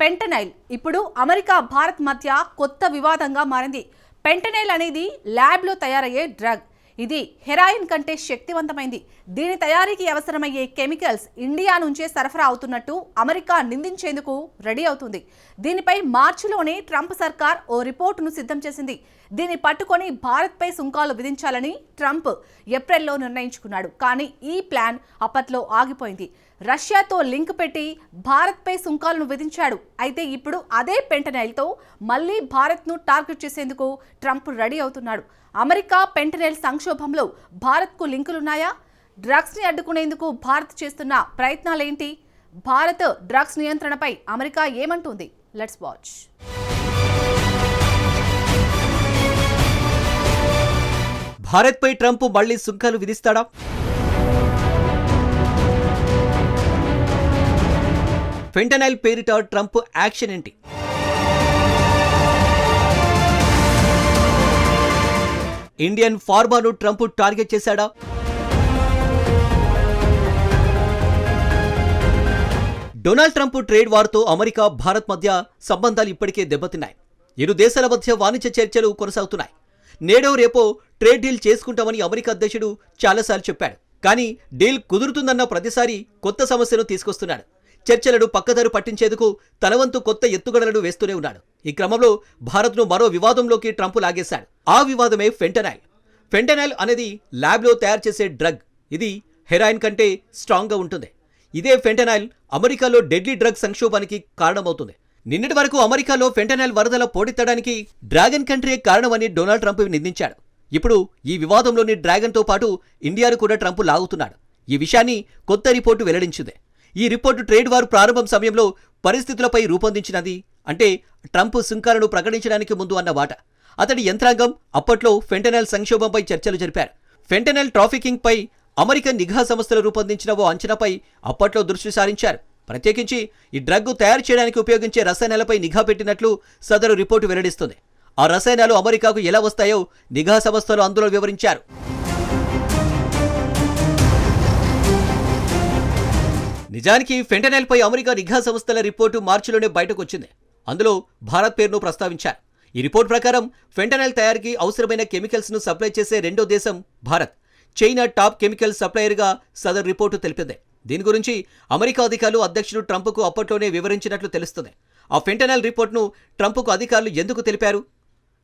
పెంటనైల్. ఇప్పుడు అమెరికా భారత్ మధ్య కొత్త వివాదంగా మారింది. పెంటనైల్ అనేది ల్యాబ్లో తయారయ్యే డ్రగ్. ఇది హెరాయిన్ కంటే శక్తివంతమైంది. దీని తయారీకి అవసరమయ్యే కెమికల్స్ ఇండియా నుంచే సరఫరా అవుతున్నట్టు అమెరికా నిందించేందుకు రెడీ అవుతుంది. దీనిపై మార్చిలోనే ట్రంప్ సర్కార్ ఓ రిపోర్టును సిద్ధం చేసింది. దీన్ని పట్టుకొని భారత్పై సుంకాలు విధించాలని ట్రంప్ ఏప్రిల్లో నిర్ణయించుకున్నాడు. కానీ ఈ ప్లాన్ అప్పట్లో ఆగిపోయింది. రష్యాతో లింక్ పెట్టి భారత్పై సుంకాలను విధించాడు. అయితే ఇప్పుడు అదే పెంటనైల్తో మళ్ళీ భారత్ను టార్గెట్ చేసేందుకు ట్రంప్ రెడీ అవుతున్నాడు. అమెరికా పెంటనైల్ సంక్షోభంలో భారత్కు లింకులున్నాయా? డ్రగ్స్ని అడ్డుకునేందుకు భారత్ చేస్తున్న ప్రయత్నాలేంటి? భారత్ డ్రగ్స్ నియంత్రణపై అమెరికా ఏమంటుంది? లెట్స్ వాచ్ భారత్పై ట్రంప్ మళ్ళీ సుంకాలు విధిస్తాడా? ఫెంటనైల్ పేరిట ట్రంప్ యాక్షన్ ఏంటి? ఇండియన్ ఫార్మాను ట్రంప్ టార్గెట్ చేశాడా? డొనాల్డ్ ట్రంప్ ట్రేడ్ వార్తో అమెరికా భారత్ మధ్య సంబంధాలు ఇప్పటికే దెబ్బతిన్నాయి. ఇరు దేశాల మధ్య వాణిజ్య చర్చలు కొనసాగుతున్నాయి. నేడో రేపో ట్రేడ్ డీల్ చేసుకుంటామని అమెరికా అధ్యక్షుడు చాలాసార్లు చెప్పాడు. కానీ డీల్ కుదురుతుందన్న ప్రతిసారి కొత్త సమస్యను తీసుకొస్తున్నాడు. చర్చలను పక్కదారు పట్టించేందుకు తనవంతు కొత్త ఎత్తుగడలను వేస్తూనే ఉన్నాడు. ఈ క్రమంలో భారత్ను మరో వివాదంలోకి ట్రంప్ లాగేశాడు. ఆ వివాదమే ఫెంటనైల్. ఫెంటనైల్ అనేది ల్యాబ్లో తయారు చేసే డ్రగ్. ఇది హెరాయిన్ కంటే స్ట్రాంగ్గా ఉంటుంది. ఇదే ఫెంటనైల్ అమెరికాలో డెడ్లీ డ్రగ్ సంక్షోభానికి కారణమవుతుంది. నిన్నటి వరకు అమెరికాలో ఫెంటనైల్ వరదల పోటెత్తడానికి డ్రాగన్ కంట్రీ కారణమని డొనాల్డ్ ట్రంప్ నిందించాడు. ఇప్పుడు ఈ వివాదంలోని డ్రాగన్తో పాటు ఇండియాను కూడా ట్రంప్ లాగుతున్నాడు. ఈ విషయాన్ని కొత్త రిపోర్టు వెల్లడించింది. ఈ రిపోర్టు ట్రేడ్ వారు ప్రారంభం సమయంలో పరిస్థితులపై రూపొందించినది. అంటే ట్రంప్ సుంకాలను ప్రకటించడానికి ముందు అన్నమాట అతడి యంత్రాంగం అప్పట్లో ఫెంటనల్ సంక్షోభంపై చర్చలు జరిపారు. ఫెంటనల్ ట్రాఫికింగ్ పై అమెరికన్ నిఘా సంస్థలు రూపొందించిన ఓ అంచనాపై అప్పట్లో దృష్టి సారించారు. ప్రత్యేకించి ఈ డ్రగ్ తయారు చేయడానికి ఉపయోగించే రసాయనాలపై నిఘా పెట్టినట్లు సదరు రిపోర్టు వెల్లడిస్తుంది. ఆ రసాయనాలు అమెరికాకు ఎలా వస్తాయో నిఘా సంస్థలు అందులో వివరించారు. నిజానికి ఫెంటనైల్పై అమెరికా నిఘా సంస్థల రిపోర్టు మార్చిలోనే బయటకు వచ్చింది అందులో భారత్ పేరును ప్రస్తావించారు. ఈ రిపోర్ట్ ప్రకారం ఫెంటనైల్ తయారీకి అవసరమైన కెమికల్స్ను సప్లై చేసే రెండో దేశం భారత్. చైనా టాప్ కెమికల్ సప్లయర్గా సదర్ రిపోర్టు తెలిపింది. దీని గురించి అమెరికా అధికారులు అధ్యక్షుడు ట్రంప్కు అప్పట్లోనే వివరించినట్లు తెలుస్తుంది. ఆ ఫెంటనైల్ రిపోర్ట్ను ట్రంప్కు అధికారులు ఎందుకు తెలిపారు?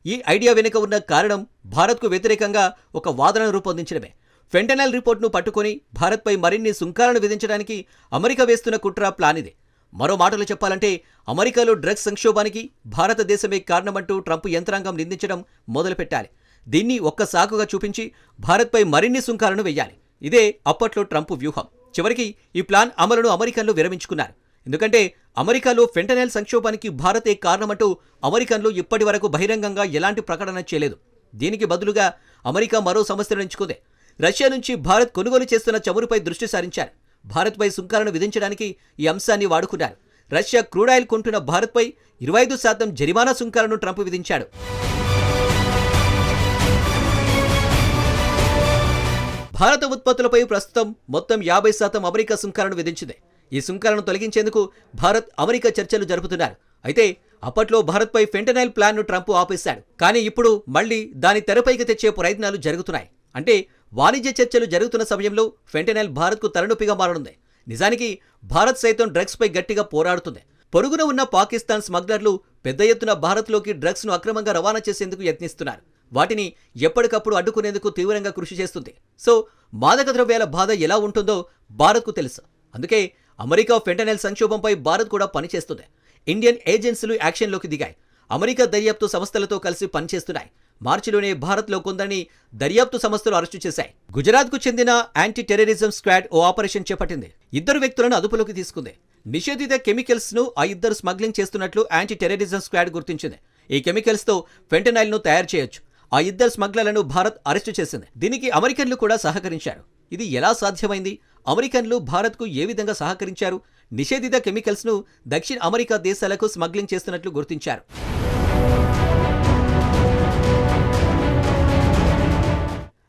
ఈ ఐడియా వెనుక ఉన్న కారణం భారత్కు వ్యతిరేకంగా ఒక వాదన రూపొందించడమే. ఫెంటనల్ రిపోర్ట్ను పట్టుకొని భారత్పై మరిన్ని సుంకాలను విధించడానికి అమెరికా వేస్తున్న కుట్ర ప్లాన్ ఇదే. మరో మాటలు చెప్పాలంటే అమెరికాలో డ్రగ్స్ సంక్షోభానికి భారతదేశమే కారణమంటూ ట్రంప్ యంత్రాంగం నిందించడం మొదలుపెట్టాలి. దీన్ని ఒక్క సాకుగా చూపించి భారత్పై మరిన్ని సుంకాలను వెయ్యాలి. ఇదే అప్పట్లో ట్రంప్ వ్యూహం. చివరికి ఈ ప్లాన్ అమలును అమెరికన్లు విరమించుకున్నారు. ఎందుకంటే అమెరికాలో ఫెంటనైల్ సంక్షోభానికి భారతే కారణమంటూ అమెరికన్లు ఇప్పటి వరకు బహిరంగంగా ఎలాంటి ప్రకటన చేయలేదు. దీనికి బదులుగా అమెరికా మరో సమస్యను ఎంచుకుంది. రష్యా నుంచి భారత్ కొనుగోలు చేస్తున్న చమురుపై దృష్టి సారించారు. భారత్పై సుంకాలను విధించడానికి ఈ అంశాన్ని వాడుకున్నారు. రష్యా క్రూడాయిల్ కొంటున్న భారత్పై ఇరవై ఐదు శాతం జరిమానా సుంకాలను ట్రంప్ విధించాడు. భారత ఉత్పత్తులపై ప్రస్తుతం మొత్తం యాభై శాతం అమెరికా సుంకాలను విధించింది. ఈ సుంకాలను తొలగించేందుకు భారత్ అమెరికా చర్చలు జరుపుతున్నారు. అయితే అప్పట్లో భారత్పై ఫెంటనైల్ ప్లాన్ను ట్రంప్ ఆపేశాడు. కానీ ఇప్పుడు మళ్ళీ దాని తెరపైకి తెచ్చే ప్రయత్నాలు జరుగుతున్నాయి. అంటే వాణిజ్య చర్చలు జరుగుతున్న సమయంలో ఫెంటనైల్ భారత్కు తలనొప్పిగా మారనుంది. నిజానికి భారత్ సైతం డ్రగ్స్పై గట్టిగా పోరాడుతుంది. పొరుగున ఉన్న పాకిస్తాన్ స్మగ్లర్లు పెద్ద ఎత్తున భారత్లోకి డ్రగ్స్ను అక్రమంగా రవాణా చేసేందుకు యత్నిస్తున్నారు. వాటిని ఎప్పటికప్పుడు అడ్డుకునేందుకు తీవ్రంగా కృషి చేస్తుంది. సో మాదక ద్రవ్యాల బాధ ఎలా ఉంటుందో భారత్కు తెలుసు. అందుకే అమెరికా ఫెంటనైల్ సంక్షోభంపై భారత్ కూడా పనిచేస్తుంది. ఇండియన్ ఏజెన్సీలు యాక్షన్లోకి దిగాయి. అమెరికా దర్యాప్తు సంస్థలతో కలిసి పనిచేస్తున్నాయి. మార్చిలోనే భారత్లో కొందరిని దర్యాప్తు సంస్థలు అరెస్టు చేశాయి. గుజరాత్కు చెందిన యాంటీ టెర్రరిజం స్క్వాడ్ ఓ ఆపరేషన్ చేపట్టింది. ఇద్దరు వ్యక్తులను అదుపులోకి తీసుకుంది. నిషేధిత కెమికల్స్ను ఆ ఇద్దరు స్మగ్లింగ్ చేస్తున్నట్లు యాంటీ టెర్రరిజం స్క్వాడ్ గుర్తించింది. ఈ కెమికల్స్తో ఫెంటనైల్ను తయారు చేయొచ్చు. ఆ ఇద్దరు స్మగ్లర్లను భారత్ అరెస్టు చేసింది. దీనికి అమెరికన్లు కూడా సహకరించారు. ఇది ఎలా సాధ్యమైంది? అమెరికన్లు భారత్కు ఏ విధంగా సహకరించారు? నిషేధిత కెమికల్స్ను దక్షిణ అమెరికా దేశాలకు స్మగ్లింగ్ చేస్తున్నట్లు గుర్తించారు.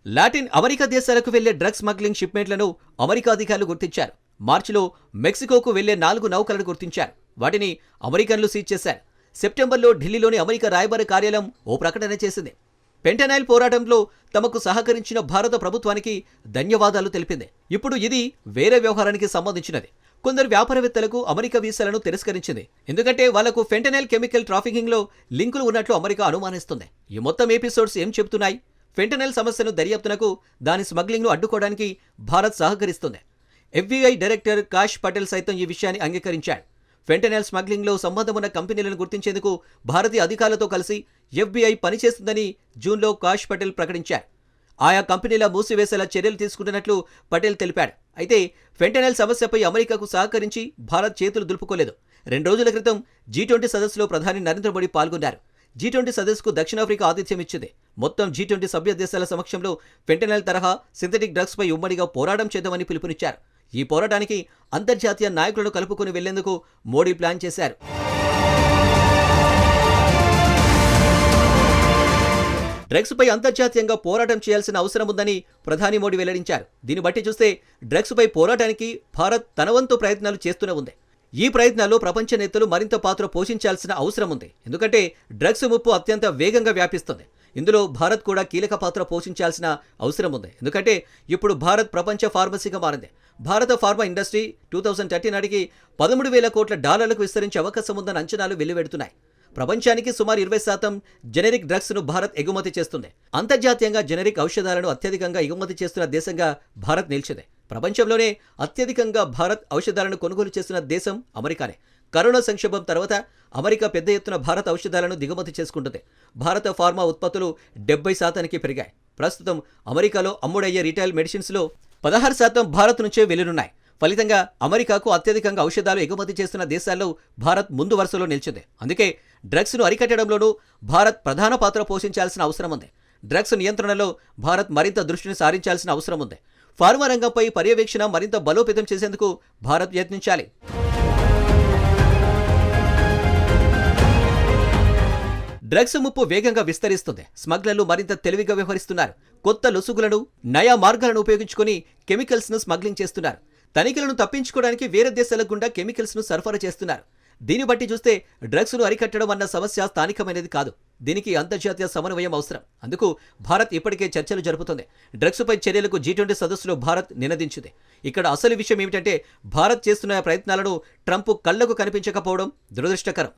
లాటిన్ అమెరికా దేశాలకు వెళ్ళే డ్రగ్స్ స్మగ్లింగ్ షిప్మెంట్లను అమెరికా అధికారులు గుర్తించారు. మార్చిలో మెక్సికోకు వెళ్ళే నాలుగు నౌకలను గుర్తించారు. వాటిని అమెరికన్లు సీజ్ చేశారు. సెప్టెంబర్లో ఢిల్లీలోని అమెరికా రాయబార కార్యాలయం ఓ ప్రకటన చేసింది. పెంటనైల్ పోరాటంలో తమకు సహకరించిన భారత ప్రభుత్వానికి ధన్యవాదాలు తెలిపింది. ఇప్పుడు ఇది వేరే వ్యవహారానికి సంబంధించినది. కొందరు వ్యాపారవేత్తలకు అమెరికా వీసాలను తిరస్కరించింది. ఎందుకంటే వాళ్ళకు ఫెంటనైల్ కెమికల్ ట్రాఫికింగ్లో లింకులు ఉన్నట్లు అమెరికా అనుమానిస్తుంది. ఈ మొత్తం ఎపిసోడ్స్ ఏం చెబుతున్నాయి? ఫెంటనల్ సమస్యను దర్యాప్తునకు దాని స్మగ్లింగ్ను అడ్డుకోవడానికి భారత్ సహకరిస్తుంది. ఎఫ్బీఐ డైరెక్టర్ కాష్ పటేల్ సైతం ఈ విషయాన్ని అంగీకరించాడు. ఫెంటనల్ స్మగ్లింగ్లో సంబంధం ఉన్న కంపెనీలను గుర్తించేందుకు భారతీయ అధికారులతో కలిసి ఎఫ్బీఐ పనిచేస్తుందని జూన్లో కాష్ పటేల్ ప్రకటించారు. ఆయా కంపెనీల మూసివేసేలా చర్యలు తీసుకుంటున్నట్లు పటేల్ తెలిపాడు. అయితే ఫెంటనల్ సమస్యపై అమెరికాకు సహకరించి భారత్ చేతులు దులుపుకోలేదు. రెండు రోజుల క్రితం జీ ట్వంటీ సదస్సులో ప్రధాని నరేంద్ర మోడీ పాల్గొన్నారు. జీ ట్వంటీ సదస్సుకు దక్షిణాఫ్రికా ఆతిథ్యం ఇచ్చింది. మొత్తం జీ ట్వంటీ సభ్య దేశాల సమక్షంలో ఫెంటనల్ తరహా సింథటిక్ డ్రగ్స్పై ఉమ్మడిగా పోరాటం చేద్దామని పిలుపునిచ్చారు. ఈ పోరాటానికి అంతర్జాతీయ నాయకులను కలుపుకుని వెళ్ళేందుకు మోడీ ప్లాన్ చేశారు. డ్రగ్స్పై అంతర్జాతీయంగా పోరాటం చేయాల్సిన అవసరం ఉందని ప్రధాని మోడీ వెల్లడించారు. దీన్ని బట్టి చూస్తే డ్రగ్స్ పై పోరాటానికి భారత్ తనవంతు ప్రయత్నాలు చేస్తూనే ఉంది. ఈ ప్రయత్నాల్లో ప్రపంచ నేతలు మరింత పాత్ర పోషించాల్సిన అవసరం ఉంది. ఎందుకంటే డ్రగ్స్ ముప్పు అత్యంత వేగంగా వ్యాపిస్తుంది. ఇందులో భారత్ కూడా కీలక పాత్ర పోషించాల్సిన అవసరం ఉంది. ఎందుకంటే ఇప్పుడు భారత్ ప్రపంచ ఫార్మసీగా మారింది. భారత pharma industry two thousand thirty నాటికి పదమూడు వేల కోట్ల డాలర్లకు విస్తరించే అవకాశం ఉందని అంచనాలు వెల్లువెడుతున్నాయి. ప్రపంచానికి సుమారు ఇరవై శాతం జెనరిక్ డ్రగ్స్ను భారత్ ఎగుమతి చేస్తుంది. అంతర్జాతీయంగా జెనరిక్ ఔషధాలను అత్యధికంగా ఎగుమతి చేస్తున్న దేశంగా భారత్ నిలిచింది. ప్రపంచంలోనే అత్యధికంగా భారత్ ఔషధాలను కొనుగోలు చేస్తున్న దేశం అమెరికానే. కరోనా సంక్షోభం తర్వాత అమెరికా పెద్ద ఎత్తున భారత ఔషధాలను దిగుమతి చేసుకుంటుంది. భారత ఫార్మా ఉత్పత్తులు డెబ్బై శాతానికి పెరిగాయి. ప్రస్తుతం అమెరికాలో అమ్ముడయ్యే రిటైల్ మెడిసిన్స్లో పదహారు శాతం భారత్ నుంచే వెలునున్నాయి ఫలితంగా అమెరికాకు అత్యధికంగా ఔషధాలు ఎగుమతి చేస్తున్న దేశాల్లో భారత్ ముందు వరుసలో నిలిచింది. అందుకే డ్రగ్స్ను అరికట్టడంలోనూ భారత్ ప్రధాన పాత్ర పోషించాల్సిన అవసరం ఉంది. డ్రగ్స్ నియంత్రణలో భారత్ మరింత దృష్టిని సారించాల్సిన అవసరం ఉంది. ఫార్మా రంగంపై పర్యవేక్షణ మరింత బలోపేతం చేసేందుకు భారత్ యత్నించాలి. డ్రగ్స్ ముప్పు వేగంగా విస్తరిస్తుంది. స్మగ్లర్లు మరింత తెలివిగా వ్యవహరిస్తున్నారు. కొత్త లొసుగులను నయా మార్గాలను ఉపయోగించుకొని కెమికల్స్ను స్మగ్లింగ్ చేస్తున్నారు. తనిఖీలను తప్పించుకోవడానికి వేరే దేశాల గుండా కెమికల్స్ను సరఫరా చేస్తున్నారు. దీన్ని బట్టి చూస్తే డ్రగ్స్ను అరికట్టడం అన్న సమస్య స్థానికమైనది కాదు. దీనికి అంతర్జాతీయ సమన్వయం అవసరం. అందుకు భారత్ ఇప్పటికే చర్చలు జరుపుతుంది. డ్రగ్స్ పై చర్యలకు జీ ట్వంటీ సదస్సులో భారత్ నినదించింది. ఇక్కడ అసలు విషయం ఏమిటంటే భారత్ చేస్తున్న ప్రయత్నాలను ట్రంప్ కళ్ళకు కనిపించకపోవడం దురదృష్టకరం.